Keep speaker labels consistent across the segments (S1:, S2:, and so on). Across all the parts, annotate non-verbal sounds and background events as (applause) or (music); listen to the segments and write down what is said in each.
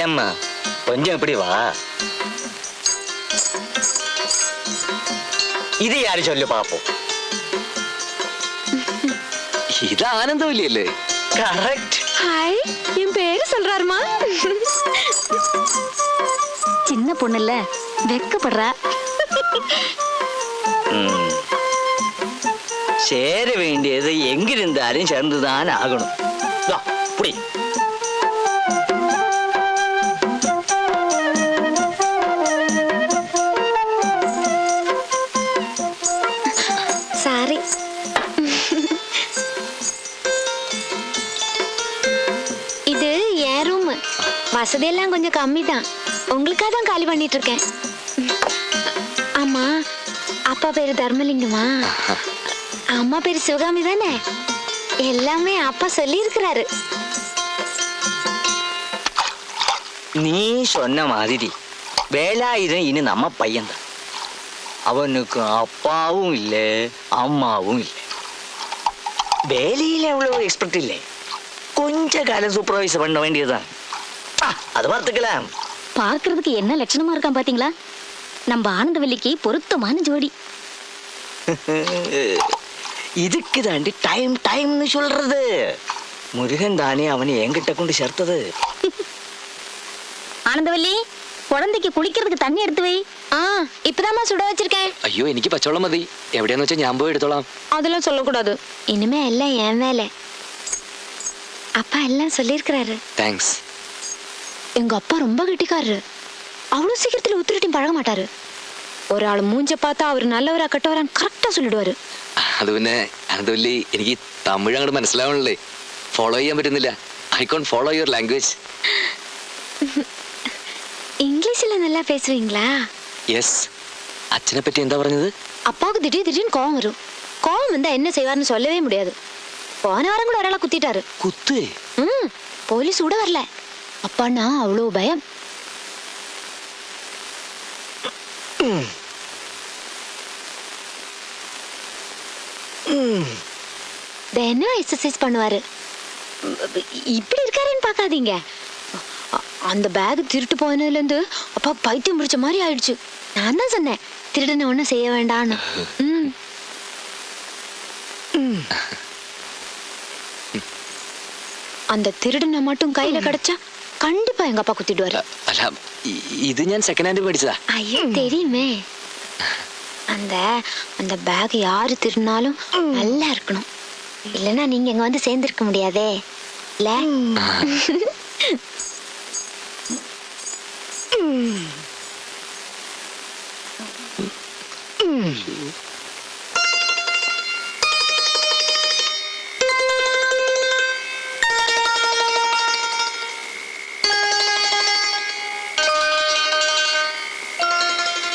S1: இல்லம்மா கொஞ்சம் இப்படி வா இது யாரு சொல்லு பாப்போம்
S2: ഇത് ആനന്ദവല്ലിയല്ലേ
S1: கரெக்ட்
S3: ஹாய் என் பேரு சொல்றாருமா
S4: சின்ன பொண்ணுல வெக்கப்படுறா
S1: சேர வேண்டியது எங்கிருந்தாலும் சேர்ந்துதான் ஆகணும் வா, புடி
S3: வசதியெல்லாம் கொஞ்சம் கம்மி தான் உங்களுக்காக தான் காலி பண்ணிட்டு இருக்கேன் ஆமா அப்பா பேரு தர்மலிங்கமா? அம்மா பேரு சிவகாமி தானே? எல்லாமே அப்பா சொல்லி இருக்கிறாரு
S1: நீ சொன்ன மாதிரி வேலாயுதம் இனி நம்ம பையன்தான். அவனுக்கு அப்பாவும் இல்லை அம்மாவும் இல்லை. வேலையில் எவ்வளோ எக்ஸ்பெக்ட் இல்லை. கொஞ்ச காலம் சூப்பர்வைஸ் பண்ண வேண்டியதுதான். அது பார்த்துக்கலாம்
S4: பாக்குறதுக்கு என்ன லட்சணமா இருக்கான் பாத்தீங்களா நம்ம ஆனந்தவல்லிக்கு பொருத்தமான ஜோடி (laughs)
S1: இதுக்கு தாண்டி டைம் டைம்னு சொல்றது முருகன் தானே அவனை என்கிட்ட கொண்டு சேர்த்தது (laughs)
S4: ஆனந்தவல்லி குழந்தைக்கு குளிக்கிறதுக்கு தண்ணி எடுத்து வை
S3: ஆ இப்பதாம்மா சுட வச்சிருக்கேன்
S2: അയ്യോ എനിക്ക് പച്ചവെള്ളം മതി എവിടെയാന്ന് വെച്ചാൽ ഞാൻ പോയി എടുത്തോളാം
S3: அதெல்லாம் சொல்லக்கூடாது இனிமே எல்லாம் என் வேலை அப்பா எல்லாம் சொல்லியிருக்கிறாரு
S2: താങ്ക്സ്
S3: எங்க அப்பா ரொம்ப கெட்டிக்காரரு அவ்வளவு சீக்கிரத்துல உத்திரிட்டையும் பழக மாட்டாரு ஒரு ஆள் மூஞ்ச பார்த்தா அவர் நல்லவரா கெட்டவரான்னு கரெக்டா சொல்லிடுவாரு
S2: അത് പിന്നെ ആനന്ദവല്ലി എനിക്ക് തമിഴ് അങ്ങോട്ട് മനസ്സിലാവണല്ലേ ഫോളോ ചെയ്യാൻ പറ്റുന്നില്ല I can follow your language
S3: இங்கிலீஷ்ல நல்லா பேசுவீங்களா
S2: യെസ് അച്ഛനെ പറ്റി എന്താ പറഞ്ഞത്
S3: அப்பாவுக்கு திடீர் திடீர்னு கோவம் வரும் கோவம் வந்தா என்ன செய்வார்னு சொல்லவே முடியாது போன வாரம் கூட ஒராளை குத்திட்டாரு
S2: കുത്തേ
S3: ம் போலீஸ் கூட வரல அப்பான்னா அவ்வளோ பயம். தினம் எக்ஸசைஸ் பண்ணுவாரு. இப்படி இருக்காருன்னு பார்க்காதீங்க. அந்த பேக் திருட்டு போனதுலேருந்து அப்பா பைத்தியம் பிடிச்ச மாதிரி ஆயிடுச்சு. நான் தான் சொன்னேன் திருடனை ஒன்றும் செய்ய வேண்டாம்னு ம். அந்த திருடனை மட்டும் கையில கிடைச்சா கண்டிப்பா எங்க அப்பா குத்திடுவாரு
S2: അല്ല ഇ- ഇത് ഞാൻ സെക്കൻഡ് ഹാൻഡ് മേടിച്ചതാ
S3: ஐயோ தெரியுமே அந்த அந்த பேக் யாரு திருடினாலும் நல்லா இருக்கணும் இல்லைன்னா நீங்க இங்க வந்து சேர்ந்திருக்க முடியாதே இல்ல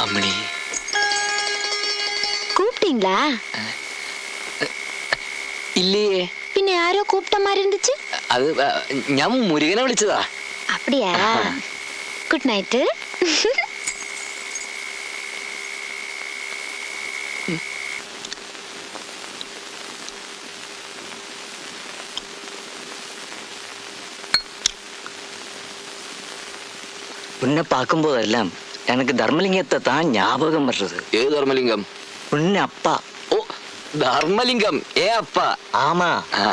S2: അമ്മണി
S3: கூப்பிட்டீங்களா
S2: ഇല്ലേ
S3: பின்ன யாரோ கூப்பிட்ட மாதிரி இருந்துச்சு
S2: അത് ആ, ഞാൻ മുരുകനെ വിളിച്ചതാ
S3: அப்படியா குட் நைட்டு
S1: உன்னை பார்க்கும்போதெல்லாம் எனக்கு தர்மலிங்கத்தை தான் ஞாபகம் வர்றது
S2: ഏത് ധർമ്മലിംഗം
S1: உன்னை அப்பா
S2: ഓ ധർമ്മലിംഗം ഏ അപ്പ
S1: ஆமா
S2: ആ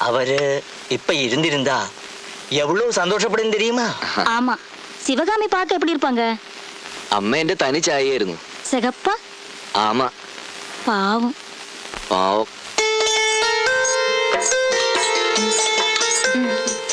S1: அவரு இப்ப இருந்திருந்தா எவ்வளவு சந்தோஷப்படும் தெரியுமா
S4: ஆமா சிவகாமி பார்க்க எப்படி இருப்பாங்க
S2: അമ്മ എന്റെ തനി ചായയായിരുന്നു
S4: சிகப்பா
S2: ആമ
S4: பாவம்
S2: പാവം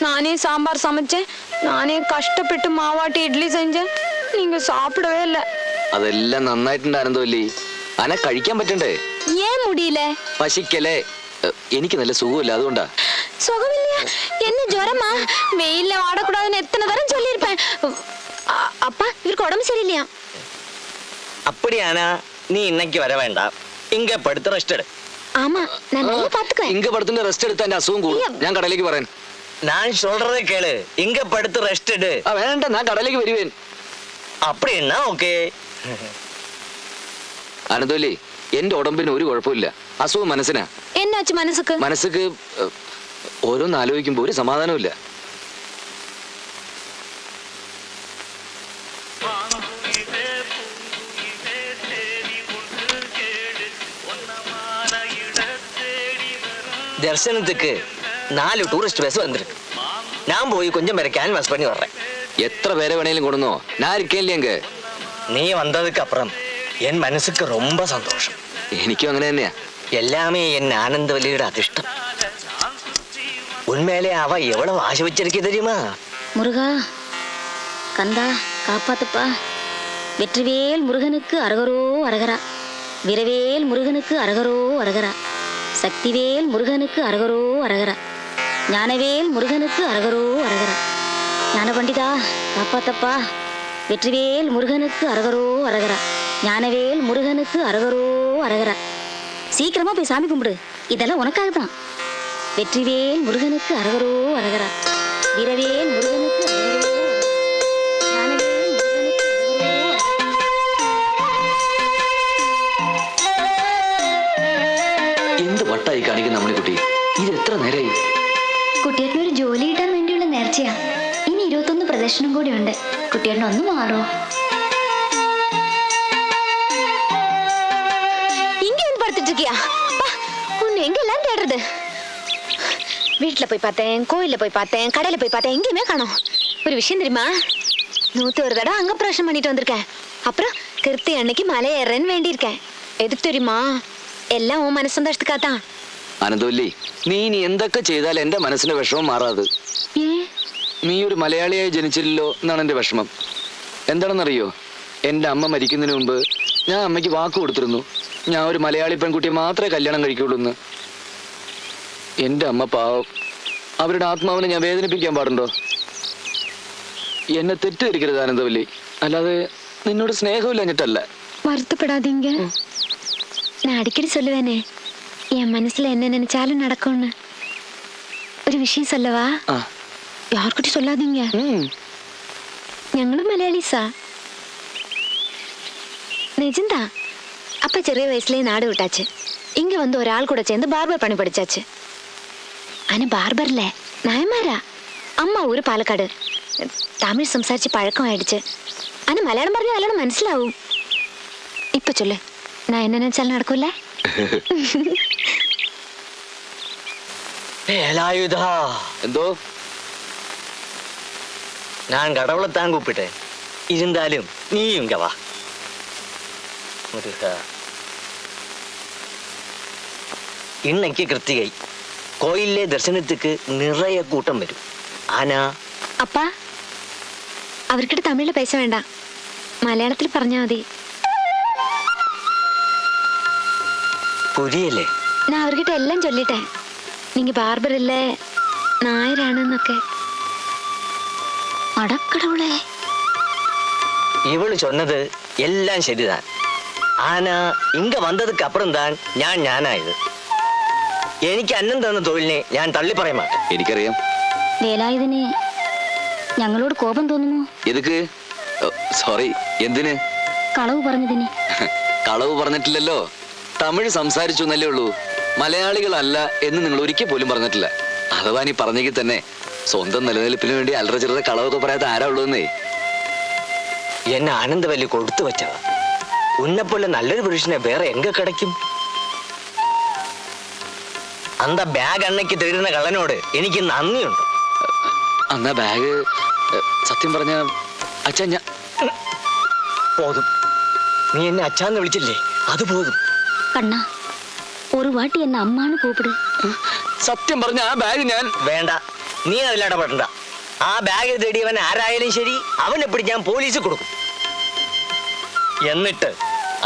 S3: நானே சாம்பார் சமைச்சேன் நானே கஷ்டப்பட்டு மாவாட்டி இட்லி செஞ்சேன் நீங்க சாப்பிடவே இல்லை
S2: അതെല്ലാം നന്നായിട്ടുണ്ടായിരുന്നല്ലേ അനെ കഴിക്കാൻ പറ്റണ്ടേ
S3: ஏன் முடியல
S2: പശിക്കലേ ഏ, എനിക്ക് നല്ല സുഖമില്ല അതുകൊണ്ടാ
S3: சுகமில்லையா என்ன ஜுரமா வெயில்ல ஆடக்கூடாதுன்னு எத்தனை தரம் சொல்லியிருப்பேன் அ- அப்பா இவருக்கு உடம்பு சரியில்லையா
S1: அப்படியானா நீ இன்னைக்கு வர வேண்டாம் இங்க படுத்து ரெஸ்ட் எடு
S3: ஆமா நான் நல்லா பாத்துக்குவேன்
S2: ഇങ്ക പടത്തിന്റെ റെസ്റ്റ് എടുത്താൽ എന്റെ അസുഖം കൂടും ഞാൻ കടയിലേക്ക് പറയാൻ
S1: நான் சொல்றதை கேளு இங்க படுத்து ரெஸ்ட் எடு
S2: ആ വേണ്ട ഞാൻ കടയിലേക്ക് വരുവേൻ
S1: அப்படின்னா ஓகே
S2: അനന്തോലി എന്റെ ഉടമ്പിന് ഒരു കുഴപ്പമില്ല അസുഖം മനസ്സിനാ
S3: என்னாச்சு மனசுக்கு
S2: മനസ്സക്ക് ഏ, ഓരോന്ന് ആലോചിക്കുമ്പോ ഒരു സമാധാനമില്ല
S1: தரிசனத்துக்கு நாலு டூரிஸ்ட் பஸ் வந்திருக்கு நான் போய் கொஞ்சம் பேரை கேன்வாஸ் பண்ணி வர்றேன்
S2: എത്ര പേരെ വേണേലും കൊണ്ടുവന്നോ ഞാൻ ഇരിക്കല്ലേ എങ്ക
S1: நீ வந்ததுக்கு அப்புறம் என் மனசுக்கு ரொம்ப சந்தோஷம்
S2: എനിക്കും അങ്ങനെ തന്നെയാ
S1: எல்லாமே என் ஆனந்தவல்லியோட அதிர்ஷ்டம் உண்மையிலே அவ எவ்வளவு ஆசை வச்சிருக்கே தெரியுமா
S4: முருகா கந்தா காப்பாத்துப்பா வெற்றிவேல் முருகனுக்கு அரகரோ அரகரா விரவேல் முருகனுக்கு அரகரோ அரகரா சக்திவேல் முருகனுக்கு அரகரோ அரகரா ஞானவேல் முருகனுக்கு அரகரோ அரகரா ஞான பண்டிதா காப்பாத்தப்பா வெற்றிவேல் முருகனுக்கு அரகரோ அரகரா ஞானவேல் முருகனுக்கு அரகரோ அரகரா சீக்கிரமா போய் சாமி கும்பிடு இதெல்லாம் உனக்காக தான் வெற்றிவேல் முருகனுக்கு அரகரோ அரகரா வீரவேல் முருகனுக்கு அரகரோ ஞானவேல் முருகனுக்கு அரகரோ
S2: എന്ത് വട്ടായി കാണിക്കുന്ന നമ്മളെ കുട്ടി ഇത് എത്ര നേരമായി
S5: കുട്ടിയേട്ടന് ഒരു ജോലി കിട്ടാൻ വേണ്ടിയുള്ള നേർച്ചയാ ഇനി ഇരുപത്തൊന്ന് പ്രദർശനം കൂടിയുണ്ട് കുട്ടിയേട്ടൻ ഒന്ന് മാറോ
S3: இங்க வந்து படுத்துட்டு இருக்கியா அப்பா, உன்னை எங்க எல்லாம் தேடுறது வீட்டுல போய் பார்த்தேன் கோயில்ல போய் பார்த்தேன் கடையில போய் பார்த்தேன் எங்கேயுமே காணோம் ஒரு விஷயம் தெரியுமா நூத்தி ஒரு தடவை அங்க பிரவேசம் பண்ணிட்டு வந்திருக்கேன் அப்புறம் கிருத்தி அன்னைக்கு மலை ஏறேன்னு வேண்டியிருக்கேன் எதுக்கு தெரியுமா எல்லாம் உன் மனசு சந்தோஷத்துக்காகத்தான்
S2: അനന്തവല്ലി നീ ഇനി എന്തൊക്കെ ചെയ്താൽ എന്റെ മനസ്സിന്റെ വിഷമം മാറാത്
S3: ஏன்
S2: നീ ഒരു മലയാളിയായി ജനിച്ചില്ലല്ലോ എന്നാണ് എന്റെ വിഷമം എന്താണെന്നറിയോ എന്റെ അമ്മ മരിക്കുന്നതിന് മുമ്പ് ഞാൻ അമ്മയ്ക്ക് വാക്ക് കൊടുത്തിരുന്നു ഞാൻ ഒരു മലയാളി പെൺകുട്ടിയെ മാത്രമേ കല്യാണം കഴിക്കുള്ളൂ എന്ന് എന്റെ അമ്മ പാവം അവരുടെ ആത്മാവിനെ ഞാൻ വേദനിപ്പിക്കാൻ പാടുണ്ടോ എന്നെ തെറ്റിദ്ധരിക്കരുത് ആനന്ദവല്ലി അല്ലാതെ നിന്നോട് സ്നേഹമില്ലഞ്ഞിട്ടല്ല
S3: வருத்தப்படாதீங்க நான் அடிக்கடி சொல்லுவேனே என் மனசுல என்ன நினைச்சாலும் நடக்கும்னு ഒരു
S2: വിഷയം
S3: സല്ലവാ. യാർക്കുട്ടി
S2: സൊല്ലാതിങ്ങ
S3: ഞങ്ങളും മലയാളീസാ. നിജന്താ അപ്പ ചെറിയ വയസ്സിലേ നാട് വിട്ടാച്ച്. ഇങ്ങ വന്ന് ഒരാൾ കൂടെ ചേർന്ന് ബാർബർ പണി പഠിച്ചാച്ച്. അനു ബാർബറിലെ നായന്മാരാ? അമ്മ ഊര് പാലക്കാട്. തമിഴ് സംസാരിച്ച് പഴക്കമായിടിച്ച്. അനു മലയാളം പറഞ്ഞാൽ നല്ലോണം മനസ്സിലാവും. ഇപ്പൊ ചൊല്ലേ. ഞാൻ എന്നു വെച്ചാൽ നടക്കൂല്ലേ
S1: വേലായുധ
S2: എന്തോ?
S1: ഞാൻ കടവളത്താൻ കൂപ്പിട്ടെ. ഇരുന്നാലും നീയും കവാ ഇണ്ണയ്ക്ക് കൃത്തികൈ കോയിലെ ദർശനത്തിക്ക് നിറയെ കൂട്ടം വരും. ആന.
S3: അപ്പാ അവർക്കിട്ട് തമിഴിൽ പൈസ വേണ്ട. മലയാളത്തിൽ പറഞ്ഞാൽ മതി.
S1: புரியலே
S3: ഞാൻ അവർക്കിട്ട് എല്ലാം ചൊല്ലിട്ടെ നീങ്ക ബാർബർ ഇല്ലേ നായരാണെന്നൊക്കെ അടക്കടവുളെ
S1: இவளு சொன்னது எல்லாம் சரிதான் ஆனா இங்க வந்ததுக்கு அப்புறம் தான் ഞാൻ ഞാനായത് എനിക്ക് അന്നം തന്ന തൊഴിലിനെ ഞാൻ തള്ളി പറയാൻ മാട്ടേൻ
S2: എനിക്കറിയാം
S4: വേലായുധന് ഞങ്ങളോട് കോപം തോന്നുന്നു
S2: എതുക്ക് സോറി എന്തിന്
S4: കളവ് പറഞ്ഞതിന്
S2: കളവ് പറഞ്ഞിട്ടില്ലല്ലോ തമിഴ് സംസാരിച്ചു എന്നല്ലേ ഉള്ളൂ. മലയാളികളല്ല എന്ന് നിങ്ങൾ ഒരിക്കൽ പോലും പറഞ്ഞിട്ടില്ല. അഥവാ നീ പറഞ്ഞെങ്കിൽ തന്നെ സ്വന്തം നിലനിൽപ്പിന് വേണ്ടി അലറ കളവൊക്കെ പറയാത്ത ആരാ ഉള്ളതെന്നേ
S1: എന്നെ ആനന്ദവല്ലി കൊടുത്തു വെച്ചതാ. ഉന്നെപ്പോലെ നല്ലൊരു പുരുഷനെ വേറെ എങ്ക കിടക്കും? അന്ത ബാഗ് അണ്ണയ്ക്ക് തരുന്ന കള്ളനോട് എനിക്ക് നന്ദിയുണ്ട്.
S2: അന്ന ബാഗ് സത്യം പറഞ്ഞ അച്ഛൻ ഞാൻ
S1: പോതും. നീ എന്നെ അച്ഛാന്ന് വിളിച്ചില്ലേ? അത് പോതും.
S4: കണ്ണാ ഒരു വാട്ടി എന്നെ അമ്മാണ് കൂപ്പിട്.
S2: സത്യം പറഞ്ഞ ആ ബാഗ് ഞാൻ
S1: വേണ്ട നീ അതിൽ ഇടപെടണ്ട. ആ ബാഗ് തേടിയവൻ ആരായാലും ശരി അവനെ പിടിക്കാൻ പോലീസ് കൊടുക്കും. എന്നിട്ട്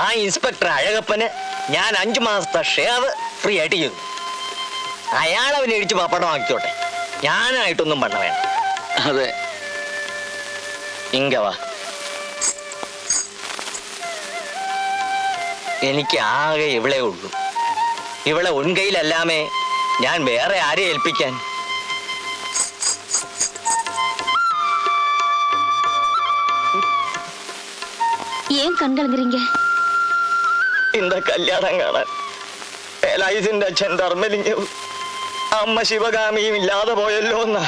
S1: ആ ഇൻസ്പെക്ടർ അഴകപ്പന് ഞാൻ അഞ്ചു മാസത്തെ ഷേവ് ഫ്രീ ആയിട്ട് ചെയ്തു. അയാൾ അവനെ ഇടിച്ച് പപ്പടമാക്കിക്കോട്ടെ. ആക്കിയോട്ടെ ഞാനായിട്ടൊന്നും പണ വേണ്ട
S2: അതെ
S1: ഇങ്ക എനിക്ക് ആകെ ഇവളെ ഉള്ളൂ ഇവളെ ഉൻകൈയിലല്ലാമേ ഞാൻ വേറെ ആരെ ഏൽപ്പിക്കാൻ
S4: ஏன் கண் கலங்குறீங்க
S1: இந்த കല്യാണം കാണാൻ വേലായുധന്റെ അച്ഛൻ ധർമ്മലിംഗവും അമ്മ ശിവകാമിയും ഇല്ലാതെ പോയല്ലോ എന്നാ